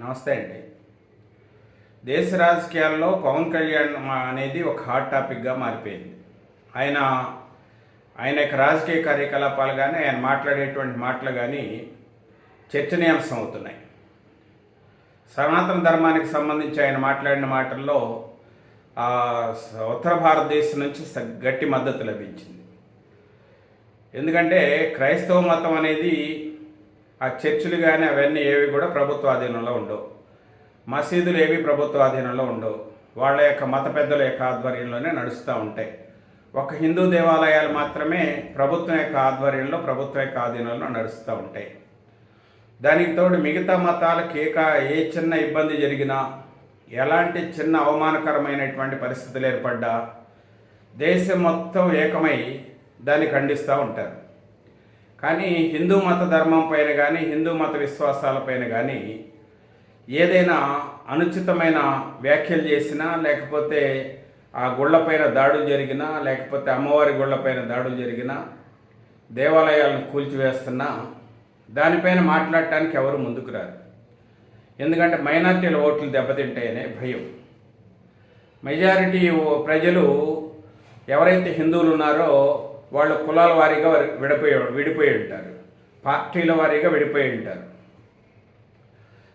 నమస్తే అండి. దేశ రాజకీయాల్లో పవన్ కళ్యాణ్ అనేది ఒక హాట్ టాపిక్గా మారిపోయింది. ఆయన ఆయన యొక్క రాజకీయ కార్యకలాపాలు కానీ ఆయన మాట్లాడేటువంటి మాటలు కానీ చర్చనీయాంశం అవుతున్నాయి. సనాతన ధర్మానికి సంబంధించి ఆయన మాట్లాడిన మాటల్లో ఉత్తర భారతదేశం నుంచి గట్టి మద్దతు లభించింది. ఎందుకంటే క్రైస్తవ మతం అనేది ఆ చర్చిలు కానీ అవన్నీ ఏవి కూడా ప్రభుత్వ ఆధీనంలో ఉండవు. మసీదులు ఏవి ప్రభుత్వ ఆధీనంలో ఉండవు. వాళ్ళ యొక్క మత పెద్దల యొక్క ఆధ్వర్యంలోనే నడుస్తూ ఉంటాయి. ఒక హిందూ దేవాలయాలు మాత్రమే ప్రభుత్వం యొక్క ఆధ్వర్యంలో ప్రభుత్వం యొక్క ఆధీనంలో నడుస్తూ ఉంటాయి. దానికి తోడు మిగతా మతాలకు ఏ ఏ చిన్న ఇబ్బంది జరిగినా ఎలాంటి చిన్న అవమానకరమైనటువంటి పరిస్థితులు ఏర్పడ్డా దేశం మొత్తం ఏకమై దాన్ని ఖండిస్తూ ఉంటారు. కానీ హిందూ మత ధర్మం పైన కానీ హిందూ మత విశ్వాసాలపైన కానీ ఏదైనా అనుచితమైన వ్యాఖ్యలు చేసినా లేకపోతే ఆ గుళ్ళపైన దాడులు జరిగినా లేకపోతే అమ్మవారి గుళ్ళపైన దాడులు జరిగినా దేవాలయాలను కూల్చివేస్తున్నా దానిపైన మాట్లాడటానికి ఎవరు ముందుకు రారు. ఎందుకంటే మైనార్టీల ఓట్లు దెబ్బతింటాయనే భయం. మెజారిటీ ప్రజలు ఎవరైతే హిందువులు ఉన్నారో వాళ్ళు కులాల వారీగా విడిపోయి విడిపోయి ఉంటారు. పార్టీల వారీగా విడిపోయి ఉంటారు.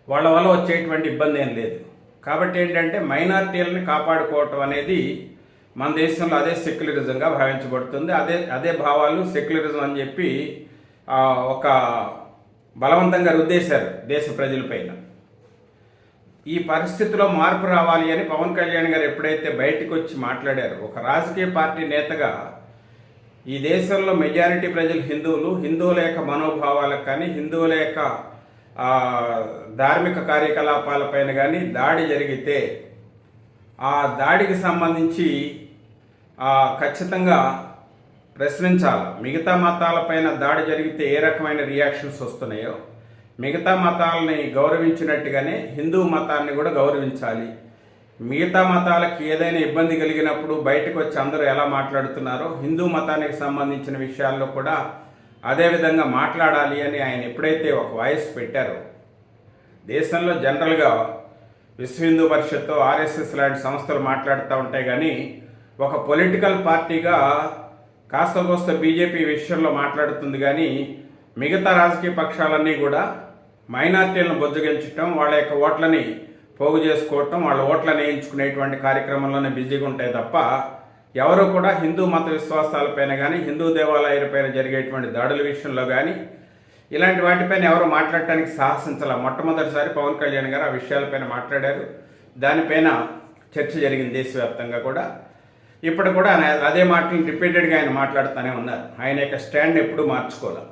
వాళ్ళ వల్ల వచ్చేటువంటి ఇబ్బంది ఏం లేదు. కాబట్టి ఏంటంటే మైనార్టీలని కాపాడుకోవటం అనేది మన దేశంలో అదే సెక్యులరిజంగా భావించబడుతుంది. అదే అదే భావాలు సెక్యులరిజం అని చెప్పి ఒక బలవంతంగా రుద్దేశారు దేశ ప్రజలపైన ఈ పరిస్థితిలో మార్పు రావాలి అని పవన్ కళ్యాణ్ గారు ఎప్పుడైతే బయటకు వచ్చి మాట్లాడారు ఒక రాజకీయ పార్టీ నేతగా ఈ దేశంలో మెజారిటీ ప్రజలు హిందువులు. హిందువుల యొక్క మనోభావాలకు కానీ హిందువుల యొక్క ధార్మిక కార్యకలాపాలపైన కానీ దాడి జరిగితే ఆ దాడికి సంబంధించి ఖచ్చితంగా ప్రశ్నించాలి. మిగతా మతాలపైన దాడి జరిగితే ఏ రకమైన రియాక్షన్స్ వస్తున్నాయో మిగతా మతాలని గౌరవించినట్టుగానే హిందూ మతాన్ని కూడా గౌరవించాలి. మిగతా మతాలకి ఏదైనా ఇబ్బంది కలిగినప్పుడు బయటకు వచ్చి అందరూ ఎలా మాట్లాడుతున్నారో హిందూ మతానికి సంబంధించిన విషయాల్లో కూడా అదే విధంగా మాట్లాడాలి అని ఆయన ఎప్పుడైతే ఒక వాయిస్ పెట్టారో. దేశంలో జనరల్గా విశ్వ హిందూ పరిషత్తు ఆర్ఎస్ఎస్ లాంటి సంస్థలు మాట్లాడుతూ ఉంటాయి కానీ ఒక పొలిటికల్ పార్టీగా కాస్త కోస్త బీజేపీ విషయంలో మాట్లాడుతుంది కానీ మిగతా రాజకీయ పక్షాలన్నీ కూడా మైనార్టీలను బొజ్జగించడం వాళ్ళ యొక్క ఓట్లని పోగు చేసుకోవటం వాళ్ళ ఓట్లను వేయించుకునేటువంటి కార్యక్రమంలోనే బిజీగా ఉంటాయి తప్ప ఎవరు కూడా హిందూ మత విశ్వాసాలపైన కానీ హిందూ దేవాలయాలపైన జరిగేటువంటి దాడుల విషయంలో కానీ ఇలాంటి వాటిపైన ఎవరు మాట్లాడటానికి సాహసించాల. మొట్టమొదటిసారి పవన్ కళ్యాణ్ గారు ఆ విషయాలపైన మాట్లాడారు. దానిపైన చర్చ జరిగింది దేశవ్యాప్తంగా కూడా. ఇప్పుడు కూడా ఆయన అదే మాటలు రిపీటెడ్గా ఆయన మాట్లాడుతూనే ఉన్నారు. ఆయన యొక్క స్టాండ్ ఎప్పుడూ మార్చుకోవాలి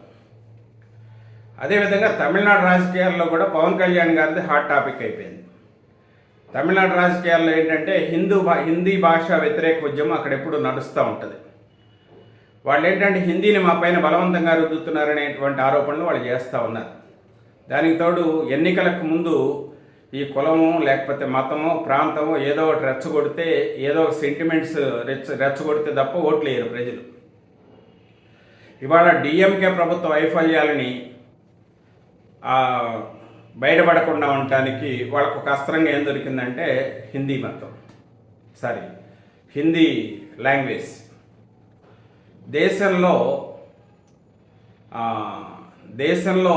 అదేవిధంగా తమిళనాడు రాజకీయాల్లో కూడా పవన్ కళ్యాణ్ గారిది హాట్ టాపిక్ అయిపోయింది. తమిళనాడు రాజకీయాల్లో ఏంటంటే హిందూ భా హిందీ భాష వ్యతిరేక ఉద్యమం అక్కడ ఎప్పుడు నడుస్తూ ఉంటుంది. వాళ్ళు ఏంటంటే హిందీని మా పైన బలవంతంగా రుద్దుతున్నారనేటువంటి ఆరోపణలు వాళ్ళు చేస్తూ ఉన్నారు. దానికి తోడు ఎన్నికలకు ముందు ఈ కులము లేకపోతే మతము ప్రాంతము ఏదో ఒకటి రెచ్చగొడితే ఏదో ఒక సెంటిమెంట్స్ రెచ్చ రెచ్చగొడితే తప్ప ఓట్లు వేయరు ప్రజలు. ఇవాళ డిఎంకే ప్రభుత్వ వైఫల్యాలని బయటపడకుండా ఉండటానికి వాళ్ళకు ఒక అస్త్రంగా ఏం దొరికిందంటే హిందీ మతం. Sorry Hindi language. దేశంలో దేశంలో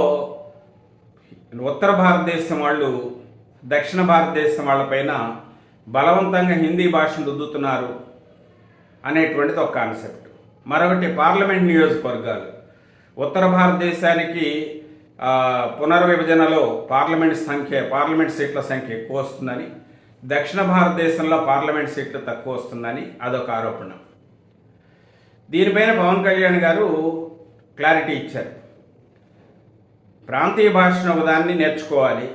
ఉత్తర భారతదేశం వాళ్ళు దక్షిణ భారతదేశం వాళ్ళపైన బలవంతంగా హిందీ భాషను రుద్దుతున్నారు అనేటువంటిది ఒక కాన్సెప్ట్. మరొకటి పార్లమెంట్ నియోజకవర్గాలు. ఉత్తర భారతదేశానికి పునర్విభజనలో పార్లమెంట్ సంఖ్య పార్లమెంట్ సీట్ల సంఖ్య ఎక్కువ వస్తుందని దక్షిణ భారతదేశంలో పార్లమెంట్ సీట్లు తక్కువ వస్తుందని అదొక ఆరోపణ. దీనిపైన పవన్ కళ్యాణ్ గారు క్లారిటీ ఇచ్చారు. ప్రాంతీయ భాషను ఒకదాన్ని నేర్చుకోవాలి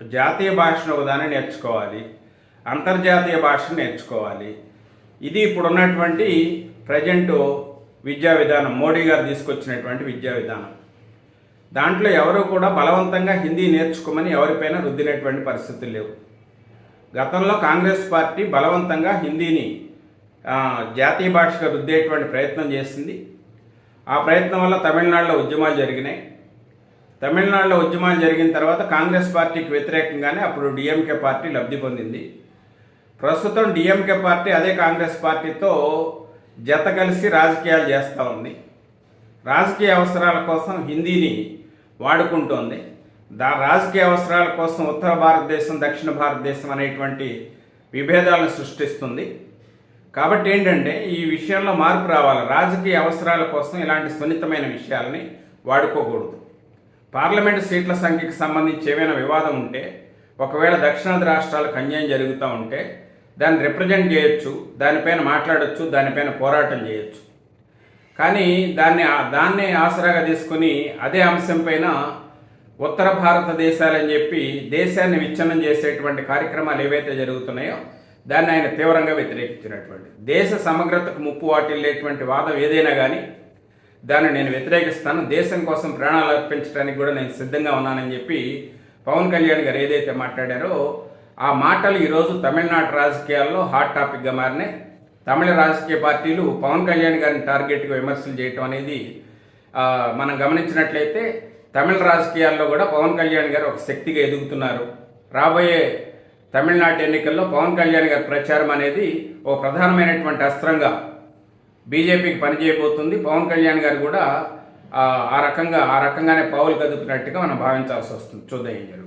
జాతీయ భాషను ఒకదాన్ని నేర్చుకోవాలి అంతర్జాతీయ భాషను నేర్చుకోవాలి. ఇది ఇప్పుడు ఉన్నటువంటి ప్రజెంట్ విద్యా విధానం మోడీ గారు తీసుకొచ్చినటువంటి విద్యా విధానం. దాంట్లో ఎవరూ కూడా బలవంతంగా హిందీ నేర్చుకోమని ఎవరిపైన రుద్దినటువంటి పరిస్థితులు లేవు. గతంలో కాంగ్రెస్ పార్టీ బలవంతంగా హిందీని జాతీయ భాషగా రుద్దేటువంటి ప్రయత్నం చేసింది. ఆ ప్రయత్నం వల్ల తమిళనాడులో ఉద్యమాలు జరిగినాయి. తమిళనాడులో ఉద్యమాలు జరిగిన తర్వాత కాంగ్రెస్ పార్టీకి వ్యతిరేకంగానే అప్పుడు డిఎంకే పార్టీ లబ్ధి పొందింది. ప్రస్తుతం డిఎంకే పార్టీ అదే కాంగ్రెస్ పార్టీతో జత కలిసి రాజకీయాలు చేస్తూ ఉంది. రాజకీయ అవసరాల కోసం హిందీని వాడుకుంటోంది. దా రాజకీయ అవసరాల కోసం ఉత్తర భారతదేశం దక్షిణ భారతదేశం అనేటువంటి విభేదాలను సృష్టిస్తుంది. కాబట్టి ఏంటంటే ఈ విషయంలో మార్పు రావాలి. రాజకీయ అవసరాల కోసం ఇలాంటి సున్నితమైన విషయాలని వాడుకోకూడదు. పార్లమెంటు సీట్ల సంఖ్యకు సంబంధించి ఏమైనా వివాదం ఉంటే ఒకవేళ దక్షిణాది రాష్ట్రాలకు అన్యాయం జరుగుతూ ఉంటే దాన్ని రిప్రజెంట్ చేయొచ్చు దానిపైన మాట్లాడచ్చు దానిపైన పోరాటం చేయొచ్చు. కానీ దాన్ని దాన్ని ఆసరాగా తీసుకుని అదే అంశం పైన ఉత్తర భారతదేశాలని చెప్పి దేశాన్ని విచ్ఛిన్నం చేసేటువంటి కార్యక్రమాలు ఏవైతే జరుగుతున్నాయో దాన్ని ఆయన తీవ్రంగా వ్యతిరేకించినటువంటి దేశ సమగ్రతకు ముప్పు వాటిల్లేటువంటి వాదం ఏదైనా కానీ దాన్ని నేను వ్యతిరేకిస్తాను. దేశం కోసం ప్రాణాలు అర్పించడానికి కూడా నేను సిద్ధంగా ఉన్నానని చెప్పి పవన్ కళ్యాణ్ గారు ఏదైతే మాట్లాడారో ఆ మాటలు ఈరోజు తమిళనాడు రాజకీయాల్లో హాట్ టాపిక్గా మారినాయి. తమిళ రాజకీయ పార్టీలు పవన్ కళ్యాణ్ గారిని టార్గెట్గా విమర్శలు చేయటం అనేది మనం గమనించినట్లయితే తమిళ రాజకీయాల్లో కూడా పవన్ కళ్యాణ్ గారు ఒక శక్తిగా ఎదుగుతున్నారు. రాబోయే తమిళనాడు ఎన్నికల్లో పవన్ కళ్యాణ్ గారి ప్రచారం అనేది ఓ ప్రధానమైనటువంటి అస్త్రంగా బీజేపీకి పనిచేయబోతుంది. పవన్ కళ్యాణ్ గారు కూడా ఆ, ఆ రకంగా ఆ రకంగానే పావులు కదుపుతున్నట్టుగా మనం భావించాల్సి వస్తుంది. చూద్దాం ఏం జరుగుతుంది.